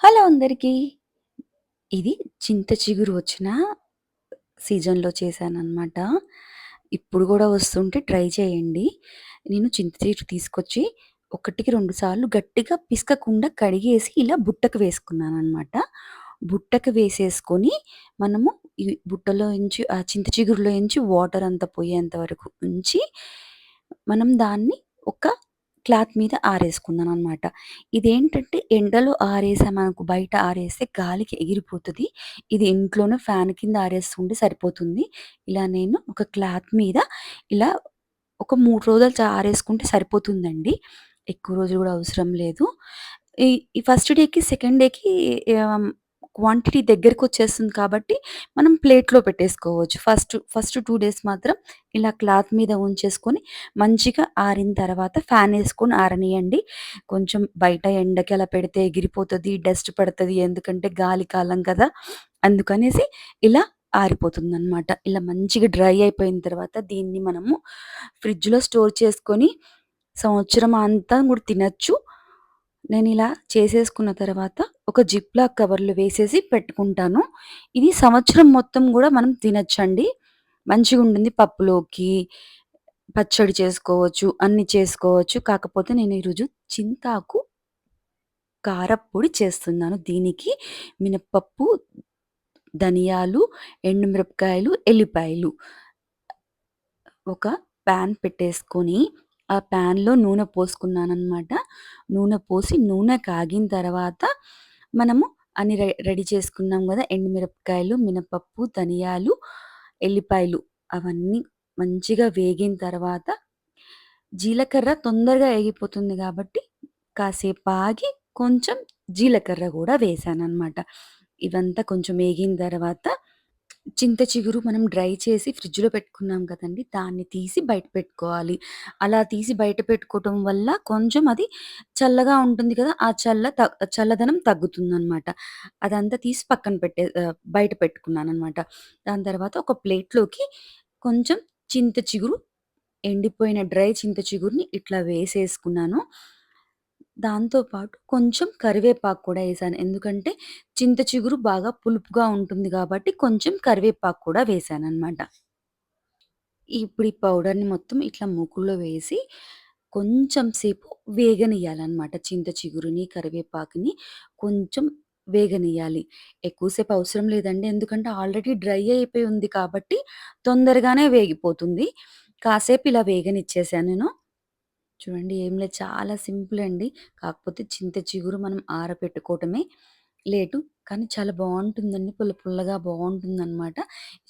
Hello అందరికీ. ఇది చింత చిగురు వచ్చిన సీజన్‌లో చేశాననమాట. ఇప్పుడు కూడా వస్తుంటే ట్రై చేయండి. నేను చింత చిగురు తీసుకొచ్చి ఒకటికి రెండు సార్లు గట్టిగా పిసకకుండా కడిగేసి ఇలా బుట్టకు వేసుకున్నాను అనమాట బుట్టకు వేసేసుకొని మనము ఈ బుట్టలో నుంచి ఆ చింత చిగురులో నుంచి వాటర్ అంతా పోయేంత వరకు ఉంచి, మనం దాన్ని ఒక క్లాత్ మీద ఆరేసుకున్నాననమాట. ఇదేంటంటే ఎండలో ఆరేసామనుకో బయట ఆరేస్తే గాలికి ఎగిరిపోతుంది ఇది ఇంట్లోనే ఫ్యాన్ కింద ఆరేసుకుంటే సరిపోతుంది. ఇలా నేను ఒక క్లాత్ మీద ఇలా ఒక మూడు రోజులు ఆరేసుకుంటే సరిపోతుందండి. ఎక్కువ రోజులు కూడా అవసరం లేదు. ఈ ఈ ఫస్ట్ డేకి, సెకండ్ డేకి క్వాంటిటీ దగ్గరకు వచ్చేస్తుంది కాబట్టి మనం ప్లేట్‌లో పెట్టేసుకోవచ్చు. ఫస్ట్ ఫస్ట్ టూ డేస్ మాత్రం ఇలా క్లాత్ మీద ఉంచేసుకొని మంచిగా ఆరిన తర్వాత ఫ్యాన్ వేసుకొని ఆరనియండి. కొంచెం బయట ఎండకి అలా పెడితే ఎగిరిపోతుంది డస్ట్ పడుతుంది ఎందుకంటే గాలి కాలం కదా! అందుకనేసి ఇలా ఆరిపోతుందనమాట. ఇలా మంచిగా డ్రై అయిపోయిన తర్వాత దీన్ని మనము ఫ్రిడ్జ్‌లో స్టోర్ చేసుకొని సంవత్సరం అంతా కూడా తినచ్చు నేను ఇలా చేసేసుకున్న తర్వాత ఒక జిప్లా కవర్‌లో వేసేసి పెట్టుకుంటాను. ఇది సంవత్సరం మొత్తం కూడా మనం తినచ్చండి మంచిగా ఉంటుంది పప్పులోకి, పచ్చడి చేసుకోవచ్చు, అన్నీ చేసుకోవచ్చు. కాకపోతే నేను ఈరోజు చింతాకు కారప్పొడి చేస్తున్నాను. దీనికి మినపప్పు, ధనియాలు, ఎండుమిరపకాయలు, ఎల్లిపాయలు. ఒక ప్యాన్ పెట్టేసుకొని, ఆ పాన్‌లో నూనె పోసుకున్నానమాట నూనె పోసి నూనె కాగిన తర్వాత మనము అన్ని రె రెడీ చేసుకున్నాం కదా ఎండుమిరపకాయలు, మినపప్పు, ధనియాలు, ఎల్లిపాయలు అవన్నీ మంచిగా వేగిన తర్వాత జీలకర్ర తొందరగా ఏగిపోతుంది కాబట్టి కాసేపు ఆగి కొంచెం జీలకర్ర కూడా వేసాను అనమాట ఇవంతా కొంచెం ఏగిన తర్వాత చింత చిగురు మనం డ్రై చేసి ఫ్రిడ్జ్‌లో పెట్టుకున్నాం కదండీ! దాన్ని తీసి బయట పెట్టుకోవాలి. అలా తీసి బయట పెట్టుకోవటం వల్ల కొంచెం అది చల్లగా ఉంటుంది కదా! ఆ చల్ల త చల్లదనం తగ్గుతుందనమాట. అదంతా తీసి పక్కన పెట్టే ఆహ్, బయట పెట్టుకున్నాననమాట. దాని తర్వాత ఒక ప్లేట్‌లోకి కొంచెం చింత చిగురు ఎండిపోయిన డ్రై చింత చిగురుని ఇట్లా వేసేసుకున్నాను. దాంతో పాటు కొంచెం కరివేపాకు కూడా ఏసాను. ఎందుకంటే చింత చిగురు బాగా పులుపుగా ఉంటుంది గాబట్టి కొంచెం కరివేపాకు కూడా వేశాననమాట. ఇప్పుడు ఈ పౌడర్‌ని మొత్తం ఇట్లా మూకుడులో వేసి కొంచెం సేపు వేగనియ్యాలనమాట. చింత చిగురుని, కరివేపాకుని కొంచెం వేగనియ్యాలి. ఎక్కువ సేపు అవసరం లేదండి. ఎందుకంటే ఆల్రెడీ డ్రై అయిపోయి ఉంది కాబట్టి తొందరగానే వేగిపోతుంది. కాసేపు ఇలా వేగనిచ్చేసాను నేను. చూడండి ఏం లేదు చాలా సింపుల్ అండి. కాకపోతే చింత చిగురు మనం ఆరబెట్టుకోవటమే లేటు. కానీ చాలా బాగుంటుందండి పుల్ల పుల్లగా బావుంటుందనమాట.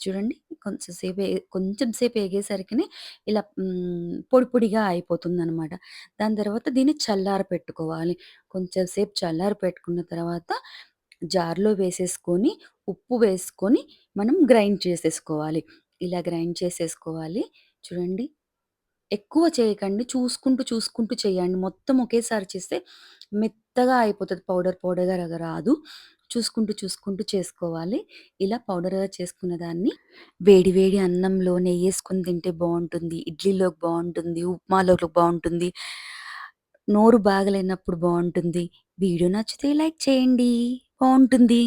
చూడండి కొంచెంసేపు కొంచెం సేపు ఏగేసరికినే ఇలా పొడి పొడిగా అయిపోతుందనమాట. దాని తర్వాత దీన్ని చల్లారపెట్టుకోవాలి. కొంచెం సేపు చల్లారపెట్టుకున్న తర్వాత జార్‌లో వేసేసుకొని, ఉప్పు వేసుకొని మనం గ్రైండ్ చేసేసుకోవాలి. ఇలా గ్రైండ్ చేసేసుకోవాలి. చూడండి ఎక్కువ చేయకండి. చూసుకుంటూ, చూసుకుంటూ చేయండి. మొత్తం ఒకేసారి చేస్తే మెత్తగా అయిపోతది. పౌడర్ పౌడర్‌గా రాదు. చూసుకుంటూ, చూసుకుంటూ చేసుకోవాలి. ఇలా పౌడర్‌గా చేసుకున్న దాన్ని వేడి వేడి అన్నంలో నెయ్యేసుకొని తింటే బావుంటుంది. ఇడ్లీలోకి బావుంటుంది. ఉప్మాలోకి బావుంటుంది. నోరు బాగలేనప్పుడు బావుంటుంది. వీడియో నచ్చితే లైక్ చేయండి. బావుంటుంది.